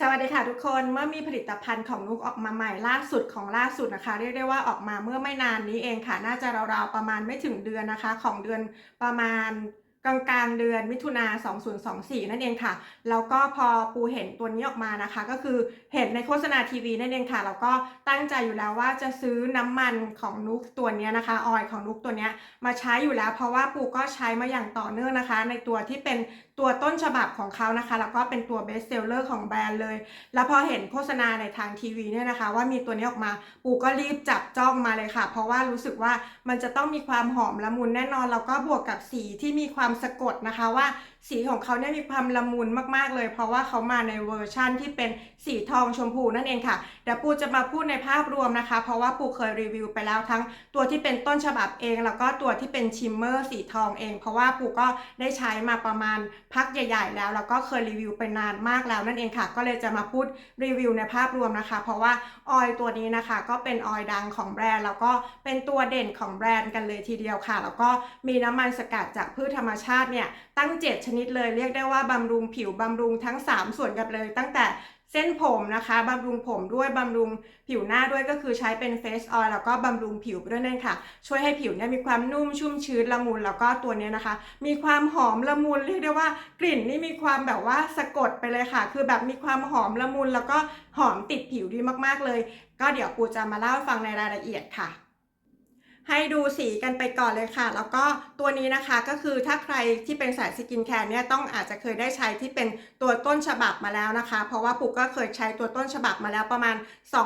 สวัสดีค่ะทุกคนเมื่อมีผลิตภัณฑ์ของนุกออกมาใหม่ล่าสุดของล่าสุดนะคะ เรียกได้ว่าออกมาเมื่อไม่นานนี้เองค่ะ น่าจะราวๆประมาณไม่ถึงเดือนนะคะ ของเดือนประมาณกลางกลางๆเดือนมิถุนา2024 นั่นเองค่ะ แล้วก็พอปูเห็นตัวนี้ออกมานะคะ ก็คือเห็นในโฆษณาทีวีนั่นเองค่ะ แล้วก็ตั้งใจอยู่แล้วว่าจะซื้อน้ำมันของนุกตัวนี้นะคะ ออยของนุกตัวนี้มาใช้อยู่แล้ว เพราะว่าปูก็ใช้มาอย่างต่อเนื่องนะคะ ในตัวที่เป็น ตัวต้นฉบับของเขานะคะ แล้วก็เป็นตัวเบสเซลเลอร์ของแบรนด์เลย แล้วพอเห็นโฆษณาในทางทีวีเนี่ยนะคะ ว่ามีตัวนี้ออกมาปูก็รีบจับจ้องมาเลยค่ะ เพราะว่ารู้สึกว่ามันจะต้องมีความหอมละมุนแน่นอน แล้วก็บวกกับสีที่มีความสะกดนะคะว่า สีของเขาเนี่ยมีความละมุนมากๆเลย เพราะว่าเขามาในเวอร์ชั่นที่เป็นสีทองชมพูนั่นเองค่ะเดี๋ยวปูจะมาพูดในภาพรวมนะคะ เพราะว่าปูเคยรีวิวไปแล้วทั้งตัวที่เป็นต้นฉบับเอง แล้วก็ตัวที่เป็นชิมเมอร์สีทองเอง เพราะว่าปูก็ได้ใช้มาประมาณพักใหญ่ ๆ แล้วแล้วก็เคยรีวิวไปนานมากแล้วนั่นเองค่ะ ก็เลยจะมาพูดรีวิวในภาพรวมนะคะ เพราะว่าออยล์ตัวนี้นะคะก็เป็นออยล์ดังของแบรนด์แล้วก็เป็นตัวเด่นของแบรนด์กันเลยทีเดียวค่ะ แล้วก็มีน้ำมันสกัดจากพืชธรรมชาติเนี่ยตั้ง 7 ชนิดเลย เรียกได้ว่าบำรุงผิวบำรุงทั้ง 3 ส่วนกันเลย ตั้งแต่เส้นผมนะคะบำรุงผมด้วยบำรุงผิวหน้าด้วยก็คือใช้เป็นเฟสออยล์แล้วก็บำรุงผิวด้วยนั่นค่ะ ช่วยให้ผิวเนี่ยมีความนุ่มชุ่มชื้นละมุนแล้วก็ตัวเนี้ยนะคะ มีความหอมละมุนเรียกได้ว่ากลิ่นนี่มีความแบบว่าสะกดไปเลยค่ะ คือแบบมีความหอมละมุนแล้วก็หอมติดผิวดีมากๆเลย ก็เดี๋ยวปูจะมาเล่าฟังในรายละเอียดค่ะ ให้ดูสีกันไปก่อนเลยค่ะ แล้วก็ตัวนี้นะคะก็คือถ้าใครที่เป็นสายสกินแคร์เนี่ยต้องอาจจะเคยได้ใช้ที่เป็นตัวต้นฉบับมาแล้วนะคะ เพราะว่าปุกก็เคยใช้ตัวต้นฉบับมาแล้วประมาณ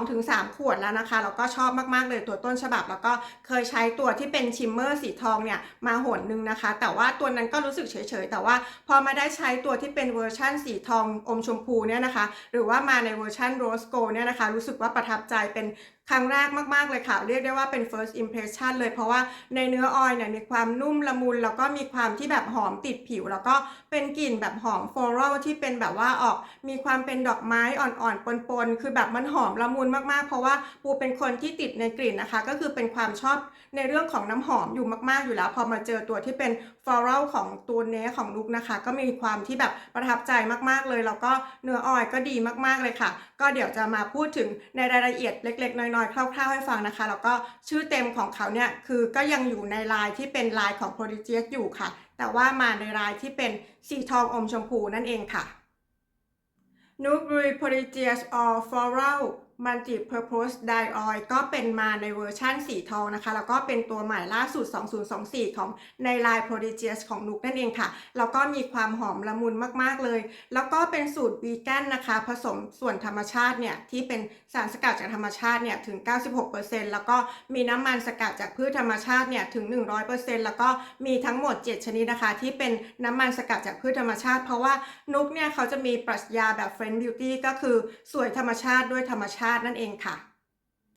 2-3 ขวดแล้วนะคะ แล้วก็ชอบมากๆเลยตัวต้นฉบับ แล้วก็เคยใช้ตัวที่เป็นชิมเมอร์สีทองเนี่ยมาหนหนึ่งนะคะ แต่ว่าตัวนั้นก็รู้สึกเฉยๆ แต่ว่าพอมาได้ใช้ตัวที่เป็นเวอร์ชั่นสีทองอมชมพูเนี่ยนะคะ หรือว่ามาในเวอร์ชันโรสโกเนี่ยนะคะ รู้สึกว่าประทับใจเป็นครั้งแรกมากๆเลยค่ะ เรียกได้ว่าเป็น first impression เลย เพราะว่าในเนื้อออยเนี่ยมีความนุ่มละมุนแล้วก็มีความที่แบบหอมติดผิว แล้วก็เป็นกลิ่นแบบหอมโฟลอลที่เป็นแบบว่าออกมีความเป็นดอกไม้อ่อนๆปนๆคือแบบมันหอมละมุนมากๆ เพราะว่าปูเป็นคนที่ติดในกลิ่นนะคะ ก็คือเป็นความชอบในเรื่องของน้ำหอมอยู่มากๆอยู่แล้ว พอมาเจอตัวที่เป็น floral ของตัวเนี้ยของลุกนะคะ ก็มีความที่แบบประทับใจมากๆเลย แล้วก็เนื้อออยก็ดีมากๆเลยค่ะ ก็เดี๋ยวจะมาพูดถึงในรายละเอียดเล็ก ๆ น้อยๆ คร่าว ๆ ให้ฟังนะคะ แล้วก็ชื่อเต็มของเขาเนี่ยคือก็ยังอยู่ในลายที่เป็นลายของ Prodigious อยู่ค่ะ แต่ว่ามาในลายที่เป็นสีทองอมชมพูนั่นเองค่ะ n u b r y Prodigious All Floral Multi Purpose Dye Oil ก็เป็นมาในเวอร์ชั่นสีทองนะคะ แล้วก็เป็นตัวใหม่ล่าสุด 2024 ของในลาย Prodigious ของนุกนั่นเองค่ะ แล้วก็มีความหอมละมุนมากๆเลย แล้วก็เป็นสูตรวีแกนนะคะ ผสมส่วนธรรมชาติเนี่ย ที่เป็นสารสกัดจากธรรมชาติเนี่ย ถึง 96%แล้วก็มีน้ำมันสกัดจากพืชธรรมชาติเนี่ย ถึง 100%แล้วก็มีทั้งหมด 7 ชนิดนะคะ ที่เป็นน้ำมันสกัดจากพืชธรรมชาติ เพราะว่านุกเนี่ยเขาจะมีปรัชญาแบบ Friend Beauty ก็คือสวยธรรมชาติด้วยธรรมชาตินั่นเองค่ะ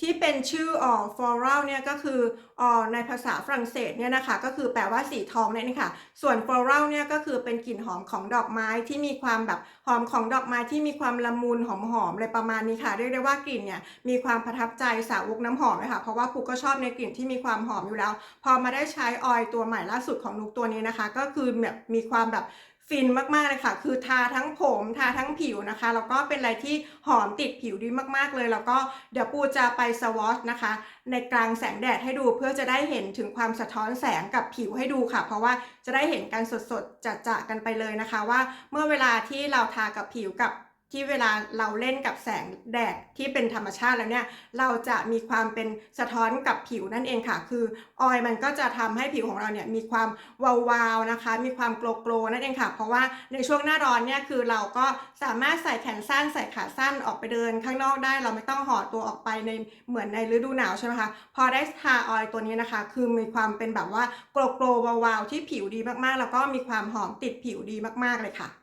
ที่เป็นชื่อออ floral เนี่ยก็คือออในภาษาฝรั่งเศสเนี่ยนะคะก็คือแปลว่าสีทองนั่นเองค่ะส่วน floral เนี่ยก็คือเป็นกลิ่นหอมของดอกไม้ที่มีความแบบหอมของดอกไม้ที่มีความละมุนหอมๆอะไรประมาณนี้ค่ะเรียกได้ว่ากลิ่นเนี่ยมีความประทับใจสาวกน้ำหอมเลยค่ะเพราะว่าปุกก็ชอบในกลิ่นที่มีความหอมอยู่แล้ว พอมาได้ใช้ออยล์ตัวใหม่ล่าสุดของนุกตัวนี้นะคะ ก็คือแบบมีความแบบ ฟินมากๆเลยค่ะ คือทาทั้งผมทาทั้งผิวนะคะ แล้วก็เป็นอะไรที่หอมติดผิวดีมากๆเลย แล้วก็เดี๋ยวปูจะไปสวอชนะคะ ในกลางแสงแดดให้ดูเพื่อจะได้เห็นถึงความสะท้อนแสงกับผิวให้ดูค่ะ เพราะว่าจะได้เห็นกันสดๆจัดๆกันไปเลยนะคะ ว่าเมื่อเวลาที่เราทากับผิวกับ ที่เวลาเราเล่นกับแสงแดดที่เป็นธรรมชาติแล้วเนี่ย เราจะมีความเป็นสะท้อนกับผิวนั่นเองค่ะ คือออยมันก็จะทำให้ผิวของเราเนี่ยมีความวาวๆนะคะ มีความโกลโกลนั่นเองค่ะ เพราะว่าในช่วงหน้าร้อนเนี่ยคือเราก็สามารถใส่แขนสั้นใส่ขาสั้นออกไปเดินข้างนอกได้เราไม่ต้องห่อตัวออกไปในเหมือนในฤดูหนาวใช่ไหมคะ พอได้ทาออยตัวนี้นะคะ คือมีความเป็นแบบว่าโกลโกลวาวๆที่ผิวดีมากๆ แล้วก็มีความหอมติดผิวดีมากๆเลยค่ะ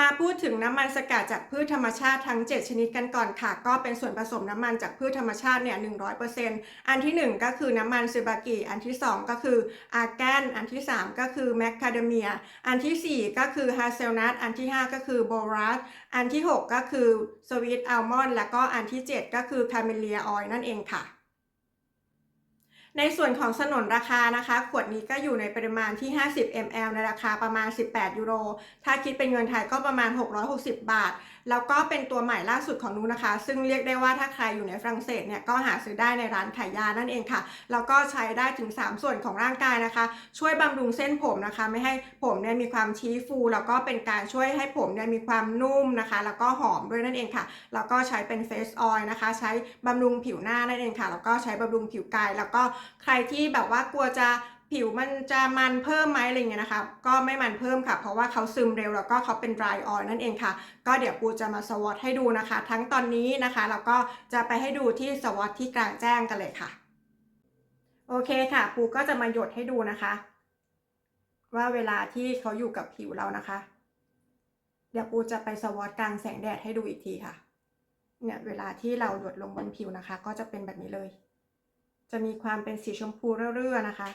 มาพูดถึงน้ำมันสกัดจากพืชธรรมชาติทั้ง 7 ชนิดกันก่อนค่ะ ก็เป็นส่วนผสมน้ำมันจากพืชธรรมชาติเนี่ย100%อันที่ 1 ก็คือน้ำมันซูบากิ อันที่ 2 ก็คืออาร์แกน อันที่ 3 ก็คือแมคคาเดเมีย อันทีสี่ 4 ก็คือฮาเซลนัท อันที่ 5 ก็คือโบรัส อันที่ 6 ก็คือสวีทอัลมอนด์ แล้วก็อันที่ 7 ก็คือคาเมเลียออยล์นั่นเองค่ะ ในส่วนของสนนราคานะคะ ขวดนี้ก็อยู่ในปริมาณที่ 50 ml ในราคาประมาณ 18 ยูโร ถ้าคิดเป็นเงินไทยก็ประมาณ 660 บาท แล้วก็เป็นตัวใหม่ล่าสุดของนูนะคะ ซึ่งเรียกได้ว่าถ้าใครอยู่ในฝรั่งเศสเนี่ยก็หาซื้อได้ในร้านขายยานั่นเองค่ะ แล้วก็ใช้ได้ถึง 3 ส่วนของร่างกายนะคะ ช่วยบำรุงเส้นผมนะคะ ไม่ให้ผมเนี่ยมีความชี้ฟู แล้วก็เป็นการช่วยให้ผมเนี่ยมีความนุ่มนะคะ แล้วก็หอมด้วยนั่นเองค่ะ แล้วก็ใช้เป็นเฟสออยล์นะคะ ใช้บำรุงผิวหน้านั่นเองค่ะ แล้วก็ใช้บำรุงผิวกาย แล้วก็ใครที่แบบว่ากลัวจะผิวมันจะมันเพิ่มไหมอะไรเงี้ยนะคะ ก็ไม่มันเพิ่มค่ะ เพราะว่าเขาซึมเร็วแล้วก็เขาเป็น dry oil นั่นเองค่ะ ก็เดี๋ยวปูจะมาสวอตให้ดูนะคะ ทั้งตอนนี้นะคะแล้วก็จะไปให้ดูที่สวอตที่กลางแจ้งกันเลยค่ะ โอเคค่ะ ปูก็จะมาหยดให้ดูนะคะ ว่าเวลาที่เขาอยู่กับผิวเรานะคะ เดี๋ยวปูจะไปสวอตกลางแสงแดดให้ดูอีกทีค่ะ เนี่ยเวลาที่เราหยดลงบนผิวนะคะ ก็จะเป็นแบบนี้เลย จะมีความเป็นสีชมพูเรื่อๆนะคะ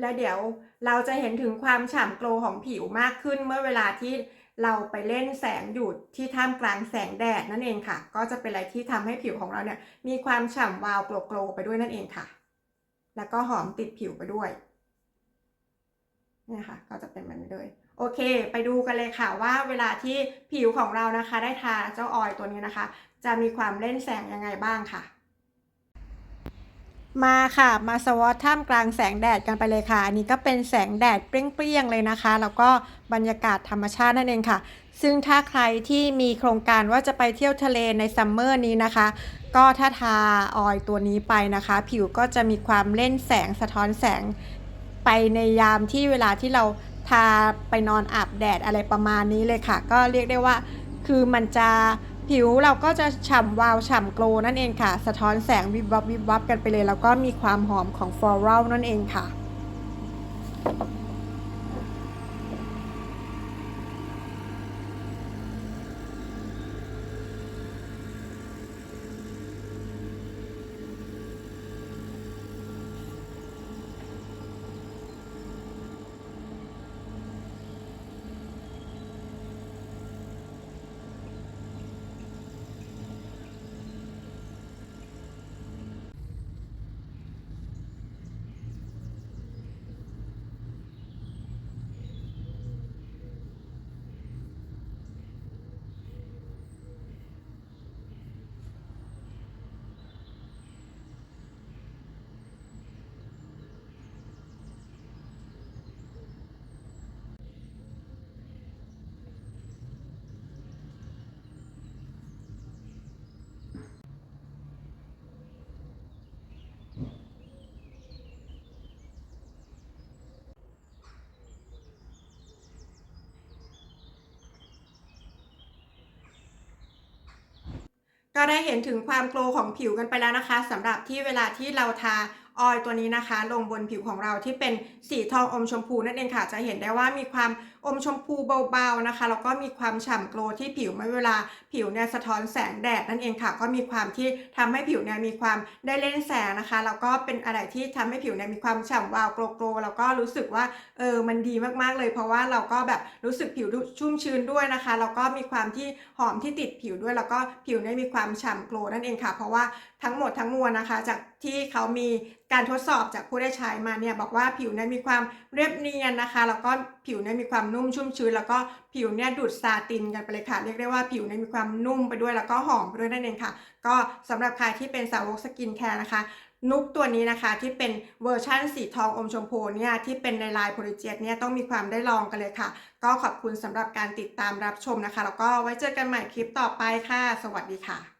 และเดี๋ยวเราจะเห็นถึงความฉ่ำโกลของผิวมากขึ้นเมื่อเวลาที่เราไปเล่นแสงอยู่ที่ท่ามกลางแสงแดดนั่นเองค่ะ ก็จะเป็นอะไรที่ทำให้ผิวของเราเนี่ยมีความฉ่ำวาวโกลโกลไปด้วยนั่นเองค่ะ แล้วก็หอมติดผิวไปด้วยเนี่ยค่ะ ก็จะเป็นแบบนี้เลย โอเค ไปดูกันเลยค่ะว่าเวลาที่ผิวของเรานะคะ ได้ทาเจ้าออยตัวนี้นะคะ จะมีความเล่นแสงยังไงบ้างค่ะ มาค่ะมาสวอตท่ามกลางแสงแดดกันไปเลยค่ะ อันนี้ก็เป็นแสงแดดเปรี้ยงๆเลยนะคะ แล้วก็บรรยากาศธรรมชาตินั่นเองค่ะ ซึ่งถ้าใครที่มีโครงการว่าจะไปเที่ยวทะเลในซัมเมอร์นี้นะคะ ก็ถ้าทาออยตัวนี้ไปนะคะ ผิวก็จะมีความเล่นแสงสะท้อนแสงไปในยามที่เวลาที่เรา ทาไปนอนอาบแดดอะไรประมาณนี้เลยค่ะ ก็เรียกได้ว่า คือมันจะผิวเราก็จะฉ่ำวาวฉ่ำโกลนั่นเองค่ะ สะท้อนแสงวิบวับวิบวับกันไปเลย แล้วก็มีความหอมของฟลอรัลนั่นเองค่ะ ก็ได้เห็นถึงความโกลของผิวกันไปแล้วนะคะสำหรับที่เวลาที่เราทา ออยตัวนี้นะคะ ลงบนผิวของเราที่เป็นสีทองอมชมพูนั่นเองค่ะ จะเห็นได้ว่ามีความอมชมพูเบาๆนะคะแล้วก็มีความฉ่ำโกลที่ผิวเมื่อเวลาผิวเนี่ยสะท้อนแสงแดดนั่นเองค่ะ ก็มีความที่ทำให้ผิวเนี่ยมีความได้เล่นแสงนะคะแล้วก็เป็นอะไรที่ทำให้ผิวเนี่ยมีความฉ่ำวาวโกลโกลแล้วก็รู้สึกว่าเออมันดีมากๆเลย เพราะว่าเราก็แบบรู้สึกผิวชุ่มชื้นด้วยนะคะแล้วก็มีความที่หอมที่ติดผิวด้วย แล้วก็ผิวเนี่ยมีความฉ่ำโกลนั่นเองค่ะ เพราะว่า ทั้งหมดทั้งมวลนะคะ จากที่เขามีการทดสอบจากผู้ได้ใช้มาเนี่ยบอกว่าผิวเนี่ยมีความเรียบเนียนนะคะ แล้วก็ผิวเนี่ยมีความนุ่มชุ่มชื้น แล้วก็ผิวเนี่ยดูดซาตินกันไปเลยค่ะเรียกได้ว่าผิวเนี่ยมีความนุ่มไปด้วยแล้วก็หอมไปด้วยนั่นเองค่ะ ก็สำหรับใครที่เป็นสาวกสกินแคร์นะคะนุกตัวนี้นะคะที่เป็นเวอร์ชั่นสีทองอมชมพูเนี่ยที่เป็นในลายโพลิเจตเนี่ยต้องมีความได้ลองกันเลยค่ะ ก็ขอบคุณสำหรับการติดตามรับชมนะคะ แล้วก็ไว้เจอกันใหม่คลิปต่อไปค่ะ สวัสดีค่ะ